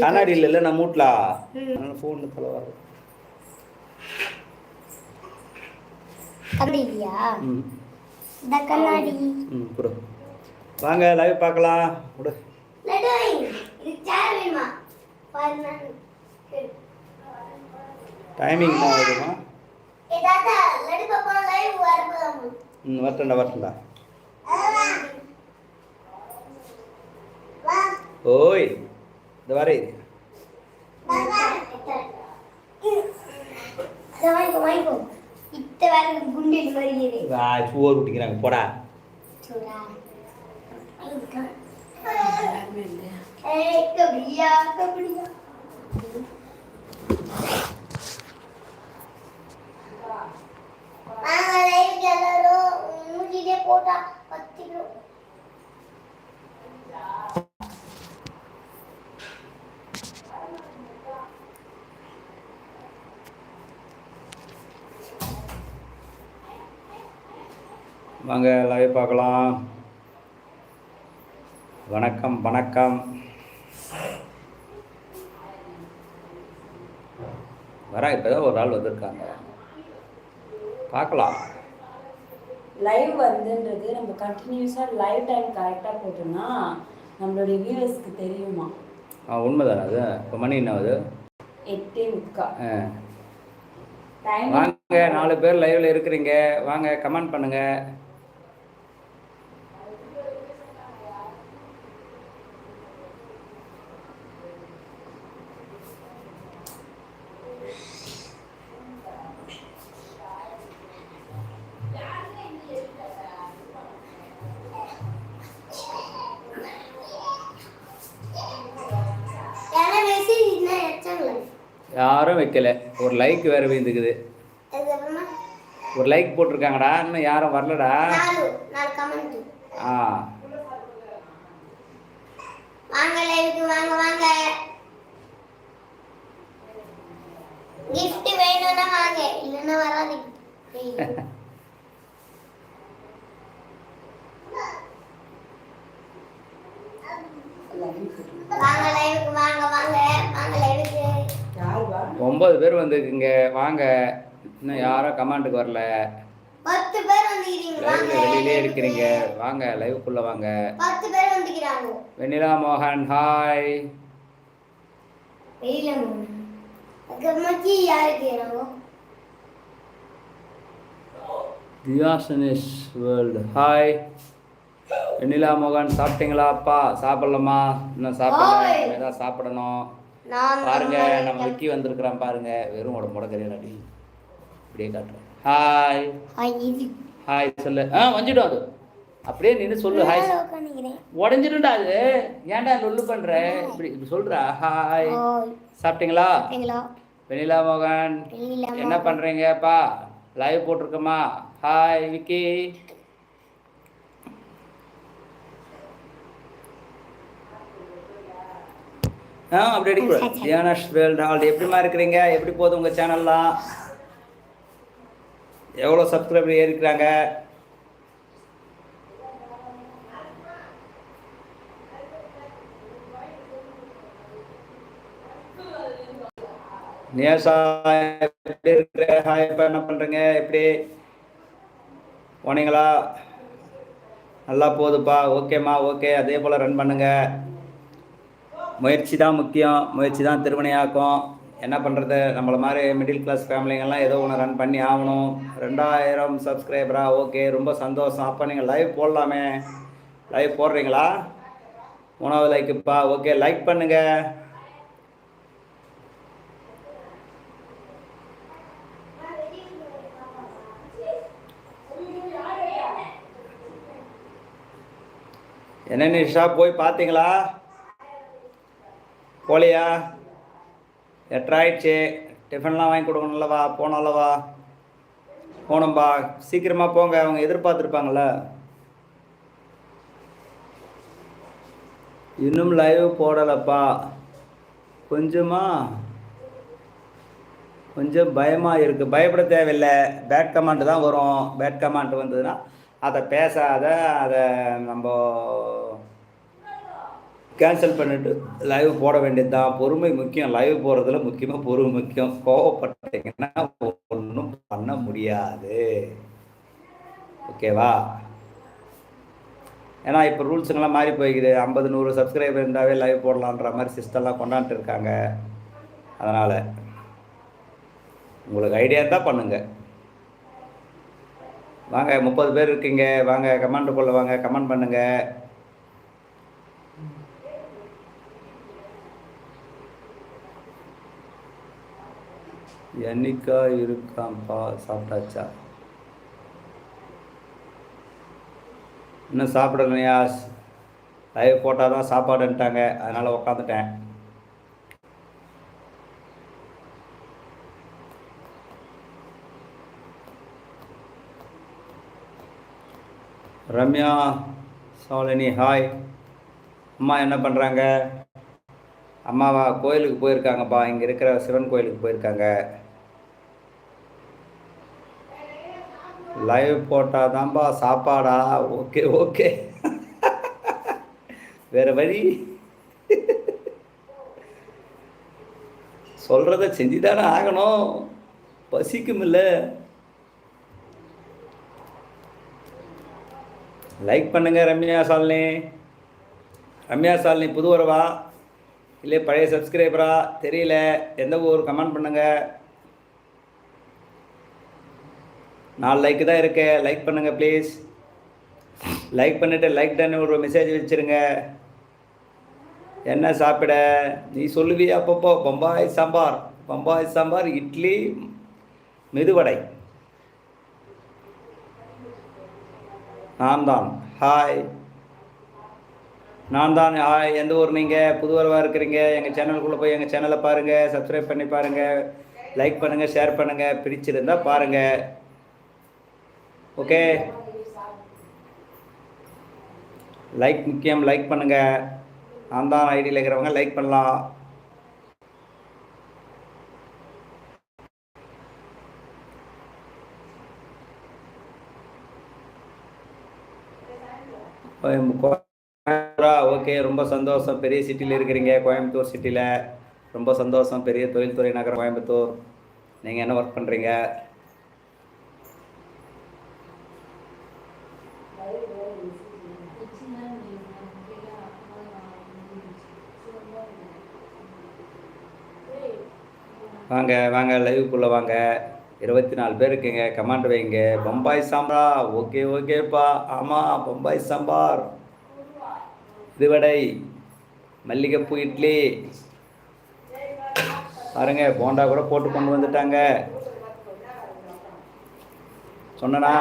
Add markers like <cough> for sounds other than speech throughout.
கண்ணாடி இல்லைல்ல நம்ம வீட்ல ம். அதனால ஃபோனில் தலைவாரி. கண்ணாடி ம். கொடு. வாங்க லைவ் பார்க்கலாம். கொடு டைமிங் என்ன வரப்போம் ம் வரட்டண்டா வரட்டண்டா வா. ஓய் இந்த வரை சோறு விட்டிக்கிறாங்க போடா கபடியா வாங்க லைவ் எல்லாரும் மூஞ்சிலே போட்டா பத்து கிலோ வாங்க லைவ் பார்க்கலாம். வணக்கம் வணக்கம். வரா இப்போதான் ஒரு ஆள் வந்திருக்காங்க. பார்க்கலாம். லைவ் வந்துன்றது நம்ம கண்டினியூஸாக லைவ் டைம் கரெக்டாக போட்டோம்னா நம்மளுடைய வியூவர்ஸ்க்கு தெரியுமா? ஆ உண்மைதானே அது? இப்போ மணி என்ன ஆகுது? எட்டே முக்கா. வாங்க நாலு பேர் லைவ்ல இருக்கிறீங்க. வாங்க கமெண்ட் பண்ணுங்க. லைக் வேற விழுந்துக்குது. ஒரு லைக் போட்டிருக்காங்கடா இன்னும் யாரும் வரலடா. ஆ. வாங்க லைவுக்கு வாங்க வாங்க. Gift வேணும்னா வாங்க இல்லைன்னா வராது. <laughs> ஒன்பது பேர் வந்திருக்குங்க வாங்க. இன்னும் யாரும் கமெண்ட்டுக்கு வரல. பத்து பேர் வெளியிலே இருக்கிறீங்க. வாங்க லைவுக்குள்ள வாங்க. பத்து பேர் வந்துக்கிறாங்க. வெண்ணிலா மோகன் ஹாய். அதுக்கப்புறமா கீ யாருக்கு தியாசனிஸ் வேர்ல்டு ஹாய் வெண்ணிலா மோகன் சாப்பிட்டீங்களா அப்பா? சாப்பிடலாமா? இன்னும் சாப்பிடல. ஏதாவது சாப்பிடணும். பாருங்க நம்ம விக்கி வந்திருக்கிறான் பாருங்க. வெறும் உடம்பு கரையாடி இப்படியே காட்டுறேன். ஹாய் ஹாய் சொல்லு. ஆ வந்துடும் அது. அப்படியே நின்று சொல்லு. ஹாய் உடஞ்சிடும்டா அது. ஏன்டா லொல்லு பண்ற? இப்படி இப்படி சொல்றா. ஹாய் சாப்பிட்டீங்களா? வெண்ணிலா மோகன் என்ன பண்றீங்கப்பா? லைவ் போட்டிருக்கோமா? ஹாய் விக்கி. ஆ அப்படி அடிக்கூடாது தியானஷ் வேல்ட் ஆல்ரெடி எப்படிமா இருக்கிறீங்க? எப்படி போகுது உங்கள் சேனல்லாம் எவ்வளோ சப்ஸ்கிரைபர் ஏறிக்கிறாங்க நேசா எப்படி இருக்கிற ஹாய் இப்போ என்ன பண்ணுறீங்க எப்படி? போனீங்களா? நல்லா போகுதுப்பா. ஓகேம்மா ஓகே. அதே போல் ரன் பண்ணுங்க. முயற்சி தான் முக்கியம் முயற்சி தான் திருமணையாக்கும் என்ன பண்ணுறது நம்மளை மாதிரி மிடில் கிளாஸ் ஃபேமிலிங்கெல்லாம் ஏதோ ஒன்று ரன் பண்ணி ஆகணும். ரெண்டாயிரம் சப்ஸ்கிரைபரா ஓகே ரொம்ப சந்தோஷம். அப்போ நீங்கள் லைவ் போடலாமே. லைவ் போடுறீங்களா? மூணாவது லைக்குப்பா ஓகே லைக் பண்ணுங்கள் என்ன நிஷா போய் பார்த்தீங்களா? போலியா? எட்டாயிடுச்சு டிஃபன்லாம் வாங்கி கொடுக்கணும்லவா? போனோம்லவா? போகணும்பா சீக்கிரமாக போங்க. அவங்க எதிர்பார்த்துருப்பாங்கள்ல இன்னும் லைவ் போடலப்பா. கொஞ்சமாக கொஞ்சம் பயமாக இருக்குது பயப்பட தேவையில்லை. பேட் கமாண்ட் தான் வரும். பேட் கமாண்ட் வந்ததுன்னா அதை பேசாத அதை நம்ம கேன்சல் பண்ணிட்டு லைவ் போட வேண்டியது தான் பொறுமை முக்கியம். லைவ் போகிறதுல முக்கியமாக பொறுமை முக்கியம். கோவப்பட்டீங்கன்னா ஒன்றும் பண்ண முடியாது. ஓகேவா? ஏன்னா இப்போ ரூல்ஸுங்கெல்லாம் மாறி போய்க்குது. ஐம்பது நூறு சப்ஸ்கிரைபர் இருந்தாவே லைவ் போடலான்ற மாதிரி சிஸ்டம்லாம் கொண்டாந்துட்டு இருக்காங்க. அதனால் உங்களுக்கு ஐடியா தான் பண்ணுங்கள் வாங்க முப்பது பேர் இருக்கீங்க. வாங்க கமெண்ட் கொள்ள வாங்க. கமெண்ட் பண்ணுங்கள் என்னைக்கா இருக்காம்ப்பா? சாப்பிட்டாச்சா? இன்னும் சாப்பிடலையா? லைவ் போட்டால் தான் சாப்பாடுன்ட்டாங்க. அதனால் உக்காந்துட்டேன். ரம்யா சாலினி ஹாய். அம்மா என்ன பண்ணுறாங்க அம்மாவா கோயிலுக்கு போயிருக்காங்கப்பா. இங்கே இருக்கிற சிவன் கோயிலுக்கு போயிருக்காங்க. லைவ் போட்டால் தான்ப்பா சாப்பாடா? Okay okay. வேறு வழி? சொல்கிறத செஞ்சு தானே ஆகணும் பசிக்குமில்ல லைக் பண்ணுங்க ரம்யா சாலினி. ரம்யா சாலினி புது வரவா? இல்லை பழைய சப்ஸ்கிரைபரா தெரியல. எந்த ஊர்? கமெண்ட் பண்ணுங்கள் நாலு லைக்கு தான் இருக்கு. லைக் பண்ணுங்க ப்ளீஸ் லைக் பண்ணிட்டு லைக் டன் ஒரு மெசேஜ் வச்சிருங்க. என்ன சாப்பிட? நீ சொல்லுவியா? அப்பப்போ பம்பாய் சாம்பார். பம்பாய் சாம்பார் இட்லி மெதுவடை. நான் தான். ஹாய் நான் தான். ஹாய் எந்த ஊர் நீங்கள் புதுவரவாக இருக்கிறீங்க? எங்கள் சேனலுக்குள்ளே போய் எங்கள் சேனலை பாருங்கள் சப்ஸ்கிரைப் பண்ணி பாருங்கள் லைக் பண்ணுங்கள் ஷேர் பண்ணுங்கள் பிரிச்சிருந்தால் பாருங்கள் ஓகே லைக் முக்கியம் லைக் பண்ணுங்கள் நான் தான் ஐடியில் இருக்கிறவங்க லைக் பண்ணலாம். கோயம்புத்தூரா? ஓகே ரொம்ப சந்தோஷம். பெரிய சிட்டியில் இருக்கிறீங்க கோயம்புத்தூர் சிட்டியில் ரொம்ப சந்தோஷம். பெரிய தொழில்துறை நகரம் கோயம்புத்தூர். நீங்கள் என்ன ஒர்க் பண்ணுறீங்க வாங்க வாங்க லைவுக்குள்ளே வாங்க. இருபத்தி நாலு பேர் இருக்குங்க கமாண்ட் வைங்க. பம்பாய் சாம்பா ஓகே ஓகேப்பா ஆமாம் பம்பாய் சாம்பார். இதுவடை மல்லிகைப்பூ இட்லி. பாருங்க போண்டா கூட போட்டு கொண்டு வந்துட்டாங்க. சொன்னனா?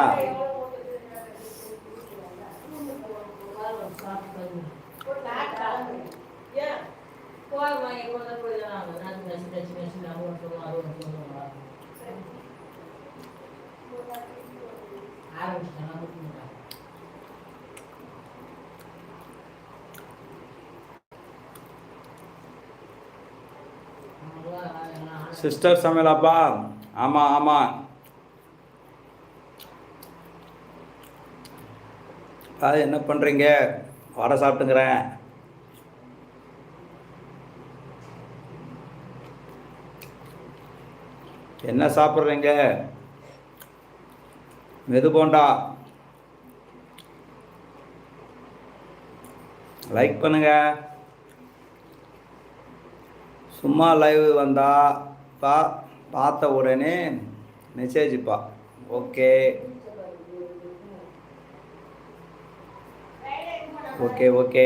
சிஸ்டர் சமையலாப்பா ஆமாம் ஆமாம் அது என்ன பண்ணுறீங்க வடை சாப்பிட்டுங்கிறேன். என்ன சாப்பிட்றீங்க? மெது போண்டா. லைக் பண்ணுங்க. சும்மா லைவ் வந்தா பா பார்த்த உடனே மெசேஜ்ப்பா ஓகே ஓகே ஓகே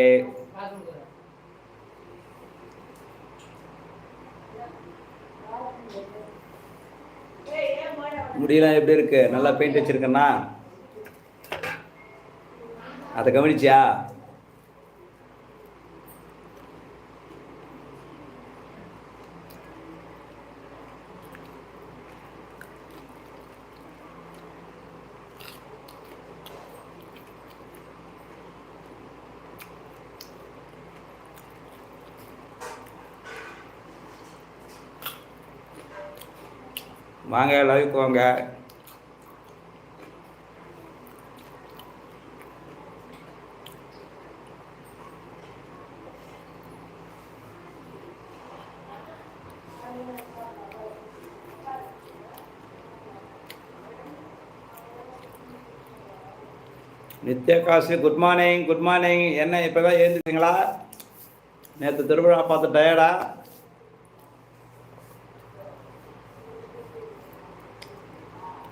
முடியெல்லாம் எப்படி இருக்கு? நல்லா பெயிண்ட் வச்சிருக்கேன்னா. அதை கவனிச்சியா? வாங்க லைவுக்கு வாங்க. நித்யகாசு குட் மார்னிங் குட் மார்னிங் என்ன இப்போ தான் எழுந்துட்டீங்களா நேற்று திருவிழா பார்த்து டயர்டா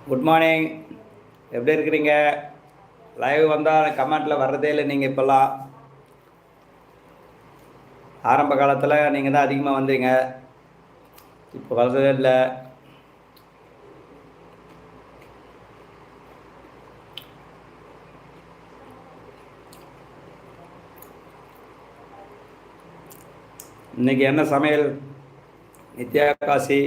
குட் மார்னிங் எப்படி இருக்கிறீங்க? லைவ் வந்தால் கமெண்ட்டில் வர்றதே இல்லை நீங்கள் இப்போல்லாம். ஆரம்ப காலத்தில் நீங்கள் தான் அதிகமாக வந்தீங்க. இப்போ வர்றதே இல்லை. இன்னைக்கு என்ன சமையல்? நித்யா காசி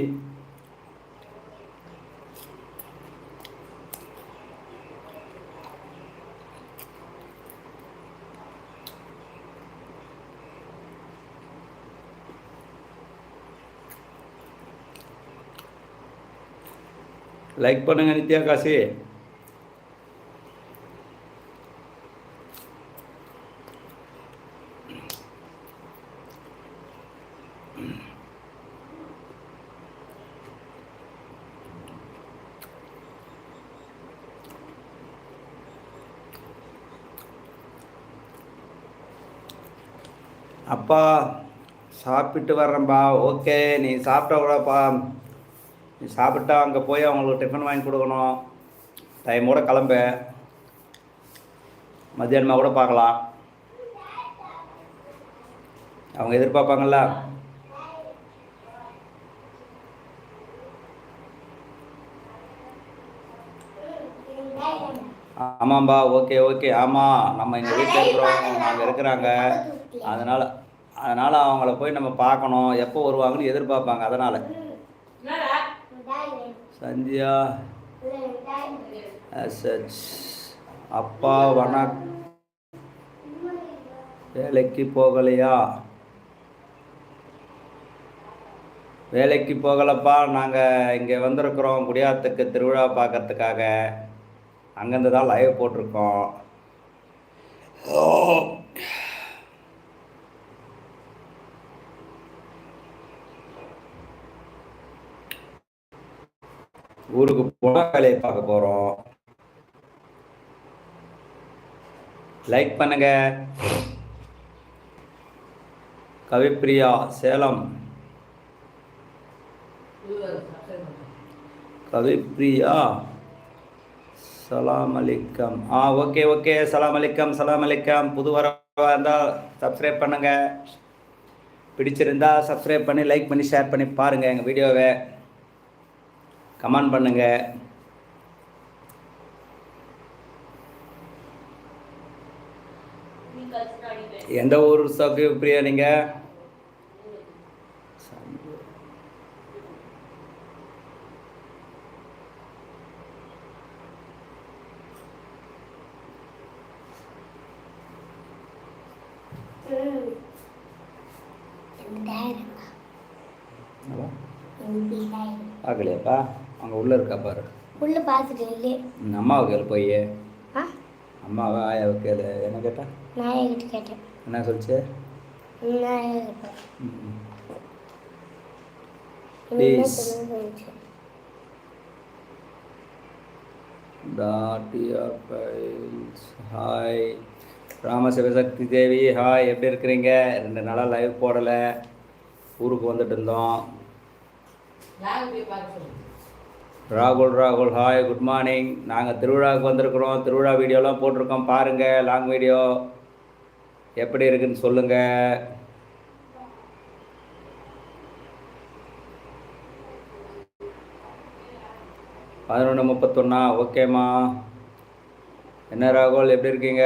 லைக் பண்ணுங்க நித்யா காசி. அப்பா சாப்பிட்டு வர்றேன்பா. ஓகே நீ சாப்பிட்ட கூடப்பா சாப்பிட்டா அங்கே போய் அவங்களுக்கு டிஃபன் வாங்கி கொடுக்கணும். டைமோட கிளம்ப. மத்தியானமாக கூட பார்க்கலாம். அவங்க எதிர்பார்ப்பாங்கல்ல? ஆமாம்பா ஓகே ஓகே ஆமாம் நம்ம எங்கள் வீட்டில் இருக்கிறவங்க அங்கே இருக்கிறாங்க. அதனால் அதனால் அவங்கள போய் நம்ம பார்க்கணும். எப்போ வருவாங்கன்னு எதிர்பார்ப்பாங்க. அதனால். சந்தியா எஸ்ஹெச் அப்பா வணக் வேலைக்கு போகலையா? வேலைக்கு போகலப்பா நாங்கள் இங்கே வந்திருக்கிறோம் குடியாத்துக்கு திருவிழா பார்க்கறதுக்காக. அங்கேருந்து தான் லைவ் போட்டிருக்கோம். ஊருக்கு போனால் வேலையை பார்க்க போகிறோம் லைக் பண்ணுங்க. கவிப்பிரியா சேலம். கவிப்பிரியா சலாம் அலிக்கம் ஆ ஓகே ஓகே சலாம் அலிக்கம் சலாம் அலிக்கம் புது வரவா இருந்தால் சப்ஸ்கிரைப் பண்ணுங்க. பிடிச்சிருந்தா சப்ஸ்கிரைப் பண்ணி லைக் பண்ணி ஷேர் பண்ணி பாருங்கள் எங்கள் வீடியோவை. கமெண்ட் பண்ணுங்க. எந்த ஊர் சௌக்கு பிரியா நீங்க? பார்க்கலையாப்பா? அங்கே உள்ளே இருக்கா பாரு. உள்ள பார்த்துட்டு இல்லையே அம்மாவை கேளு போய். ஆ? அம்மாவை ஆயாவை கேளு. என்ன கேட்டா? நாயகிட்ட கேட்டேன். என்ன சொல்லிச்சு? டாட்டியா ஃபைல்ஸ் ஹாய் ராமசிவசக்தி தேவி ஹாய் எப்படி இருக்கிறீங்க? ரெண்டு நாளாக லைவ் போடலை. ஊருக்கு வந்துட்டு இருந்தோம். ராகுல் ராகுல் ஹாய் குட் மார்னிங் நாங்கள் திருவிழாவுக்கு வந்திருக்கிறோம். திருவிழா வீடியோலாம் போட்டிருக்கோம். பாருங்கள் லாங் வீடியோ எப்படி இருக்குன்னு சொல்லுங்கள் பதினொன்று முப்பத்தொன்னா ஓகேம்மா என்ன ராகுல் எப்படி இருக்கீங்க?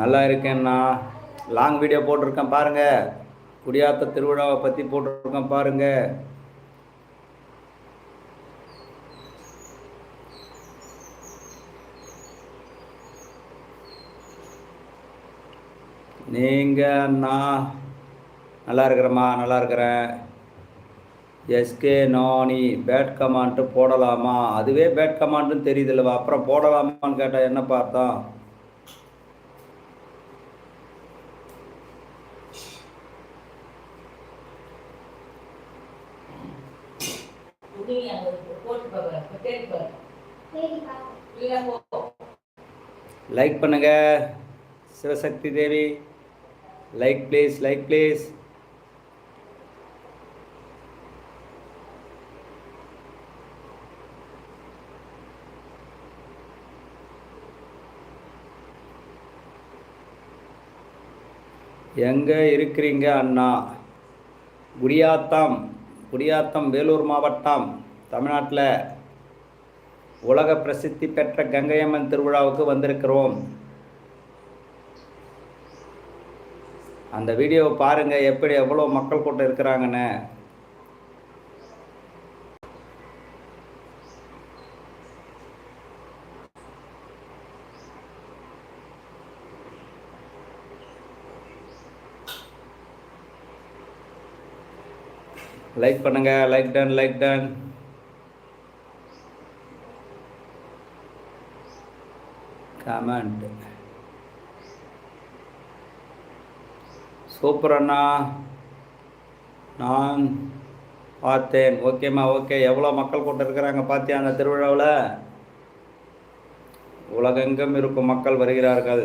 நல்லா இருக்கேண்ணா லாங் வீடியோ போட்டிருக்கேன் பாருங்கள் குடியாத்த திருவிழாவை பற்றி போட்டிருக்கோம் பாருங்கள் நீங்கள் அண்ணா நல்லா இருக்கிறேம்மா நல்லா இருக்கிறேன். எஸ்கே நானி பேட் கமாண்ட்டு போடலாமா? அதுவே பேட் கமாண்ட்டுன்னு தெரியுதுல்லவா? அப்புறம் போடலாமான்னு கேட்டால் என்ன பார்த்தோம் போட்டு பார்க்குறேன் லைக் பண்ணுங்க. Sivasakthi Devi like please like please எங்கே இருக்கிறீங்க அண்ணா? குடியாத்தம் குடியாத்தம் வேலூர் மாவட்டம் தமிழ்நாட்டில். உலக பிரசித்தி பெற்ற கங்கையம்மன் திருவிழாவுக்கு வந்திருக்கிறோம். அந்த வீடியோவை பாருங்கள் எப்படி எவ்வளோ மக்கள் கூட்டம் இருக்கிறாங்கன்னு. லைக் பண்ணுங்க like done like done comment. Super அண்ணா நான் பார்த்தேன். ஓகேம்மா ஓகே. எவ்வளோ மக்கள் கூட்டம் இருக்கிறாங்க பார்த்தியா அந்த திருவிழாவில்? உலகெங்கும் இருக்கும் மக்கள் வருகிறார்கள்.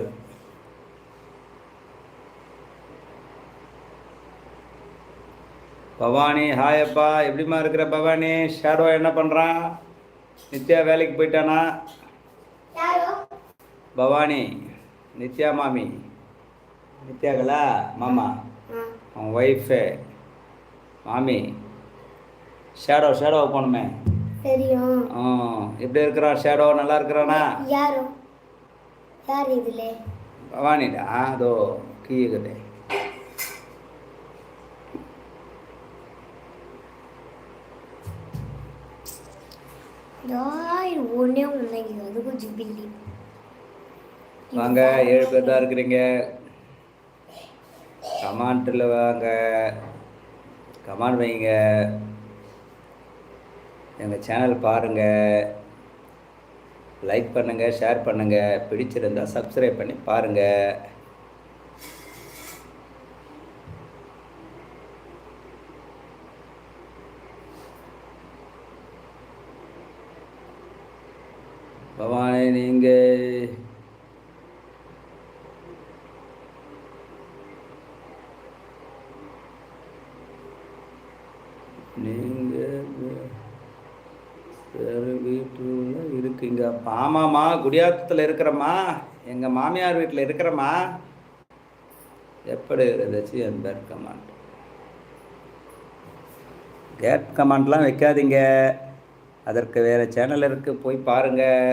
பவானி ஹாயப்பா எப்படிமா எப்படிம்மா இருக்கிற பவானி? ஷேடோ என்ன பண்ணுறான் நித்யா வேலைக்கு போயிட்டானா? பவானி நித்யா மாமி. நித்யாங்களா மாமா. அவன் ஒய்ஃபு மாமி. ஷேடோ ஷேடோ போகணுமே. தெரியும். ஆ எப்படி இருக்கிறான் ஷேடோ நல்லா இருக்கிறானா? யாரோ? யார் இதுல? பவானிடா? அதோ கீழே யார் ஒன்னே ஒன்று அது கொஞ்சம் பில்லி வாங்க ஏழு பேர் தான் இருக்கிறீங்க. கமாண்டில் வாங்க. கமாண்ட் வைங்க. எங்கள் சேனல் பாருங்கள் லைக் பண்ணுங்கள் ஷேர் பண்ணுங்கள் பிடிச்சிருந்தா சப்ஸ்கிரைப் பண்ணி பாருங்கள் பவானி நீங்கள் நீங்கள் வேறு வீட்டில் இருக்கீங்க ஆமாம்மா குடியாத்தத்தில் இருக்கிறம்மா எங்கள் மாமியார் வீட்டில் இருக்கிறம்மா. எப்படி இருந்துச்சு என் பேட் கமாண்ட்? கேட் கமாண்ட்லாம் வைக்காதீங்க. அதற்கு வேறு சேனல் இருக்குது போய் பாருங்கள்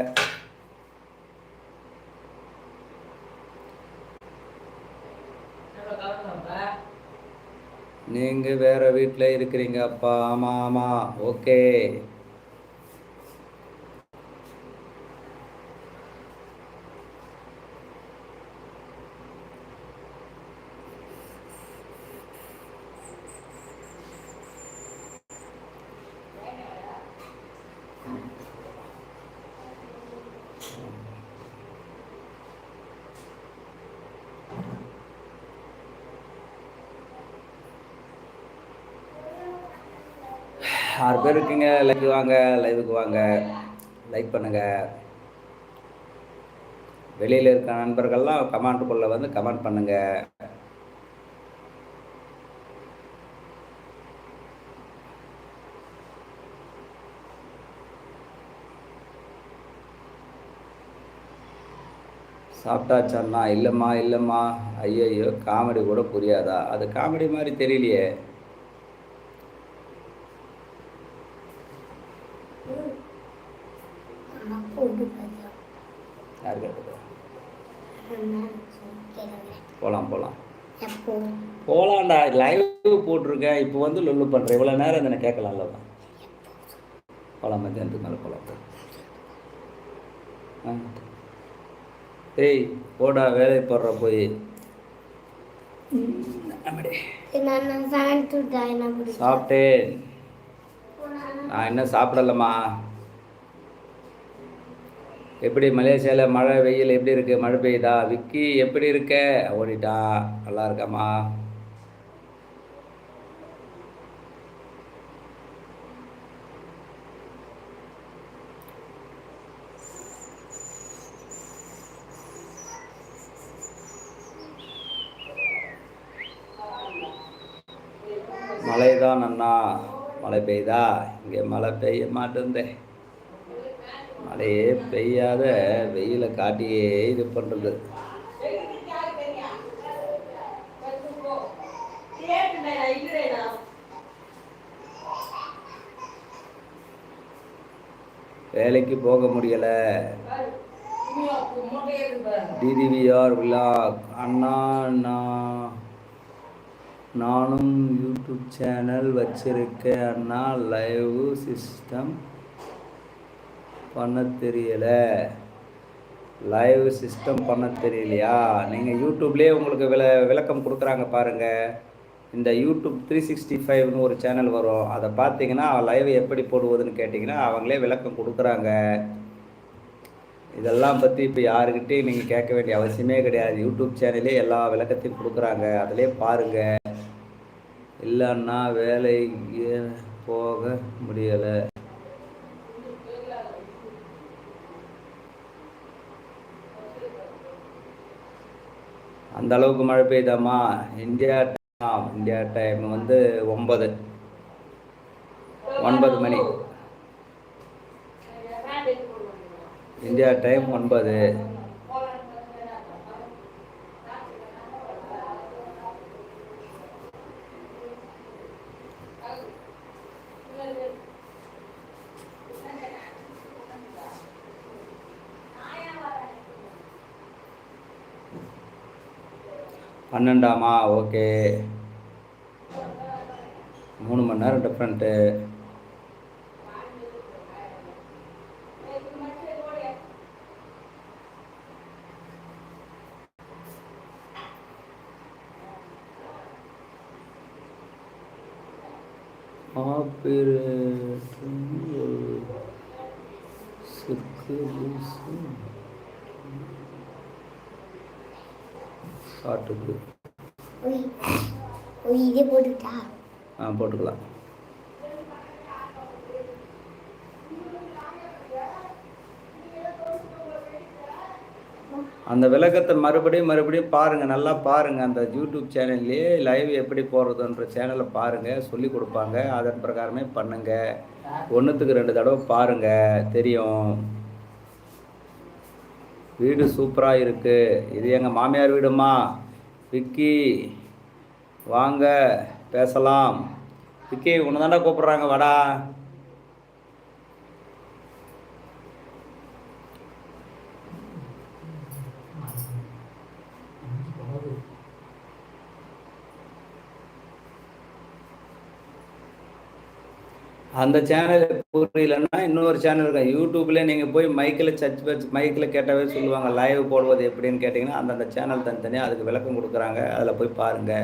நீங்கள் வேறு வீட்டில் இருக்கிறீங்க அப்பா ஆமாம் ஆமாம் ஓகே ஆறு பேர் இருக்கீங்க லைக் வாங்க லைவுக்கு வாங்க லைக் பண்ணுங்கள் வெளியில் இருக்க நண்பர்கள்லாம் கமெண்ட்டுக்குள்ளே வந்து கமெண்ட் பண்ணுங்கள் சாப்பிட்டாச்சாண்ணா இல்லைம்மா இல்லைம்மா. ஐயோ காமெடி கூட புரியாதா? அது காமெடி மாதிரி தெரியலையே அம்மா போட்டு பார்த்தோம் யார் கேட்டது கேட்குறேன் போகலாம் போகலாம் எப்போ போகலாம்டா லைவ் போட்டிருக்கேன். இப்போ வந்து லொல்லு பண்ணுறேன் இவ்வளோ நேரம் என்ன கேட்கலாம்ல தான் பழம் மத்தியானத்துக்கு மேலே பழம்? ஆ. ஏய் போடா வேலை போடுற போய். சாப்பிட்டேன் நான் என்ன சாப்பிட்டேன். நான் இன்னும் சாப்பிடலம்மா. எப்படி மலேசியாவில் மழை வெயில் எப்படி இருக்கு? மழை பெய்யுதா? விக்கி எப்படி இருக்க? ஓடிட்டா நல்லா இருக்காம்மா. தான் அண்ணா. மழை பெய்யுதா இங்கே மழை பெய்ய மாட்டேந்தே. மழையே பெய்யாத வெயிலை காட்டியே இது பண்ணுறது வேலைக்கு போக முடியலை. டிடிவிஆர் விலாக் அண்ணா நான் நானும் யூடியூப் சேனல் வச்சிருக்கேன் லைவ் சிஸ்டம் பண்ண தெரியல. லைவ் சிஸ்டம் பண்ண தெரியலையா? நீங்கள் யூடியூப்லேயே உங்களுக்கு விள விளக்கம் கொடுக்குறாங்க பாருங்கள் இந்த யூடியூப் த்ரீ சிக்ஸ்டி ஃபைவ்னு ஒரு சேனல் வரும். அதை பார்த்தீங்கன்னா லைவ் எப்படி போடுவதுன்னு கேட்டிங்கன்னா அவங்களே விளக்கம் கொடுக்குறாங்க. இதெல்லாம் பற்றி இப்போ யாருக்கிட்டே நீங்கள் கேட்க வேண்டிய அவசியமே கிடையாது. யூடியூப் சேனலே எல்லா விளக்கத்தையும் கொடுக்குறாங்க. அதிலே பாருங்கள் இல்லைன்னா வேலைக்கு போக முடியலை. அந்த அளவுக்கு மழை பெய்தாமா? இந்தியா டைம் இந்தியா டைம் வந்து ஒன்பது. ஒன்பது மணி. இந்தியா டைம் ஒன்பது. பன்னெண்டாமா? ஓகே. மூணு மணி நேரம் டிஃப்ரெண்ட்டு காட்டுக்கு ஒய் ஒய் இதே போட்டுட்டா ஆ போட்டுக்கலாம். அந்த விளக்கத்தை மறுபடியும் மறுபடியும் பாருங்கள் நல்லா பாருங்கள் அந்த யூடியூப் சேனல்லையே லைவ் எப்படி போடுறதுன்ற சேனலை பாருங்கள் சொல்லி கொடுப்பாங்க. அதன் பிரகாரமே பண்ணுங்கள் ஒன்றுத்துக்கு ரெண்டு தடவை பாருங்கள் தெரியும். வீடு சூப்பராக இருக்குது இது எங்கள் மாமியார் வீடுமா? விக்கி வாங்க பேசலாம். விக்கி உன்னை தாண்டா கூப்பிட்றாங்க வாடா. அந்த சேனல் புரியலன்னா இன்னொரு சேனல் இருக்கும். யூடியூப்ல நீங்க போய் மைக்கில் சர்ச் வச்சு மைக்கில் கேட்டாவே சொல்லுவாங்க லைவ் போடுவது எப்படின்னு கேட்டிங்கன்னா அந்தந்த சேனல் தனித்தனியாக அதுக்கு விளக்கம் கொடுக்குறாங்க. அதில் போய் பாருங்க.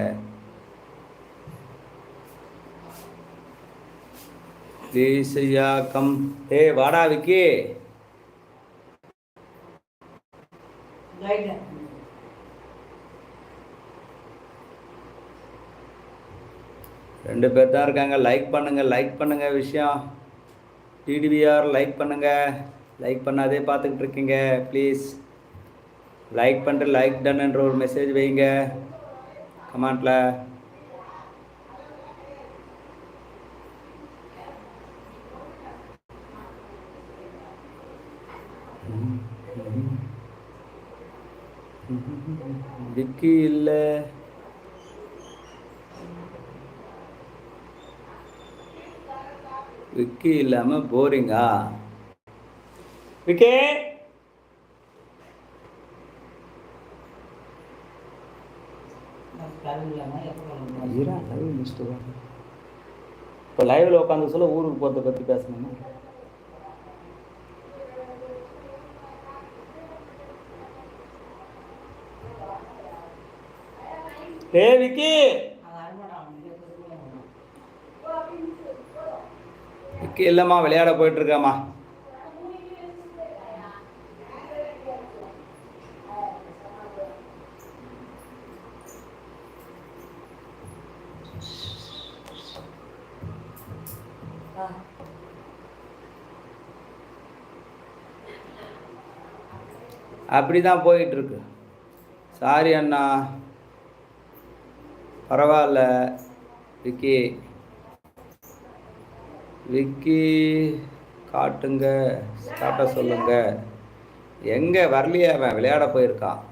தேசியாக்கம். கம் ஏ வாடா விக்கி. ரெண்டு பேர் தான் இருக்காங்க. லைக் பண்ணுங்க லைக் பண்ணுங்க விஷயம். டிடிவிஆர் லைக் பண்ணுங்க. லைக் பண்ணாதே பார்த்துக்கிட்டு இருக்கீங்க. ப்ளீஸ் லைக் பண்ணிட்டு லைக் டன்ன்ற ஒரு மெசேஜ் வைங்க. கமெண்ட்டில் விக்கி இல்லை. விக்கி இல்லாமல் போரிங்கா? விக்கி! இப்போ லைவில் உட்காந்து சொல்ல ஊருக்கு போகிறத பற்றி பேசணுமா? ஏ விக்கி! இல்லைம்மா விளையாட போயிட்டு இருக்காம்மா அப்படி தான் போயிட்டு இருக்கு சாரி அண்ணா. பரவாயில்ல விக்கி. விக்கி காட்டுங்க காட்ட சொல்லுங்க. எங்கே வரலையே அவன்? விளையாட போயிருக்கான்.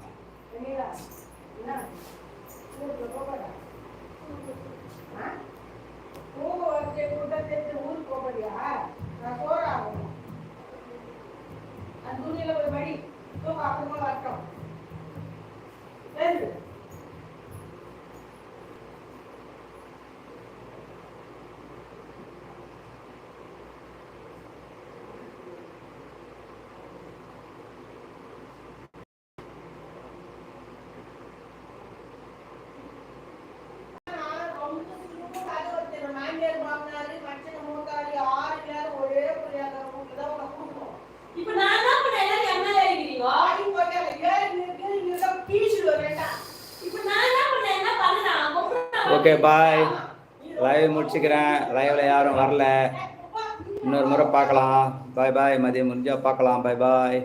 இப்ப நான் என்ன பண்ணேன் எல்லாரும் எம்எல்ஏ ஆகிக்கிறீங்க இப்ப நான் என்ன பண்ணேன் என்ன பண்ணேன் ஓகே பாய் லைவ் முடிச்சுக்கிறேன். லைவில் யாரும் வரல. இன்னொரு முறை பார்க்கலாம். பாய் பாய் மதியம் முடிஞ்சால் பார்க்கலாம். பாய் பாய்